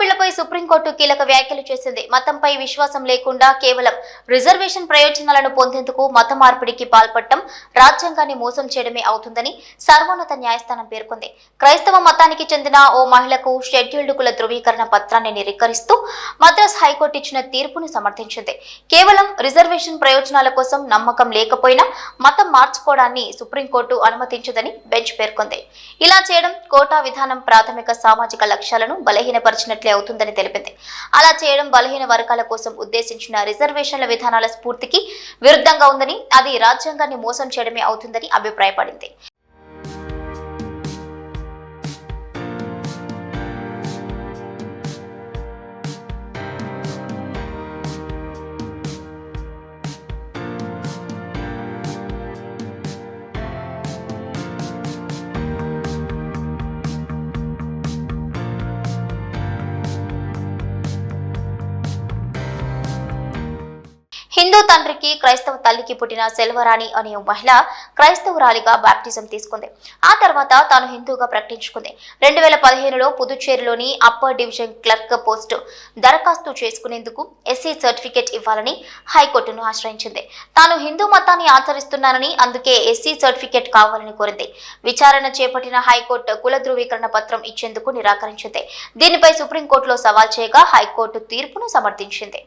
బిల్లుపై సుప్రీంకోర్టు కీలక వ్యాఖ్యలు చేసింది. మతంపై విశ్వాసం లేకుండా కేవలం రిజర్వేషన్ ప్రయోజనాలను పొందేందుకు మత మార్పిడికి పాల్పడటం రాజ్యాంగాన్ని మోసం చేయడమే అవుతుందని సర్వోన్నత న్యాయస్థానం పేర్కొంది. క్రైస్తవ మతానికి చెందిన ఓ మహిళకు షెడ్యూల్డ్ కుల ధృవీకరణ పత్రాన్ని నిరీకరిస్తూ మద్రాస్ హైకోర్టు ఇచ్చిన తీర్పును సమర్థించింది. కేవలం రిజర్వేషన్ ప్రయోజనాల కోసం నమ్మకం లేకపోయినా మతం మార్చుకోవడాన్ని సుప్రీంకోర్టు అనుమతించదని బెంచ్ పేర్కొంది. ఇలా చేయడం కోటా విధానం ప్రాథమిక సామాజిక లక్ష్యాలను బలహీనపరిచిన చేసినట్లే అవుతుందని తెలిపింది. అలా చేయడం బలహీన వర్గాల కోసం ఉద్దేశించిన రిజర్వేషన్ల విధానాల స్ఫూర్తికి విరుద్ధంగా ఉందని అది రాజ్యాంగాన్ని మోసం చేయడమే అవుతుందని అభిప్రాయపడింది. హిందూ తండ్రికి క్రైస్తవ తల్లికి పుట్టిన సెల్వరాణి అనే మహిళ క్రైస్తవురాలిగా బాప్టిజం తీసుకుంది. ఆ తర్వాత తాను హిందూగా ప్రకటించుకుంది. రెండు వేల పదిహేనులో పుదుచ్చేరిలోని అప్పర్ డివిజన్ క్లర్క్ పోస్టు దరఖాస్తు చేసుకునేందుకు ఎస్సీ సర్టిఫికేట్ ఇవ్వాలని హైకోర్టును ఆశ్రయించింది. తాను హిందూ మతాన్ని ఆచరిస్తున్నానని అందుకే ఎస్సీ సర్టిఫికేట్ కావాలని కోరింది. విచారణ చేపట్టిన హైకోర్టు కుల ధృవీకరణ పత్రం ఇచ్చేందుకు నిరాకరించింది. దీనిపై సుప్రీంకోర్టులో సవాల్ చేయగా హైకోర్టు తీర్పును సమర్థించింది.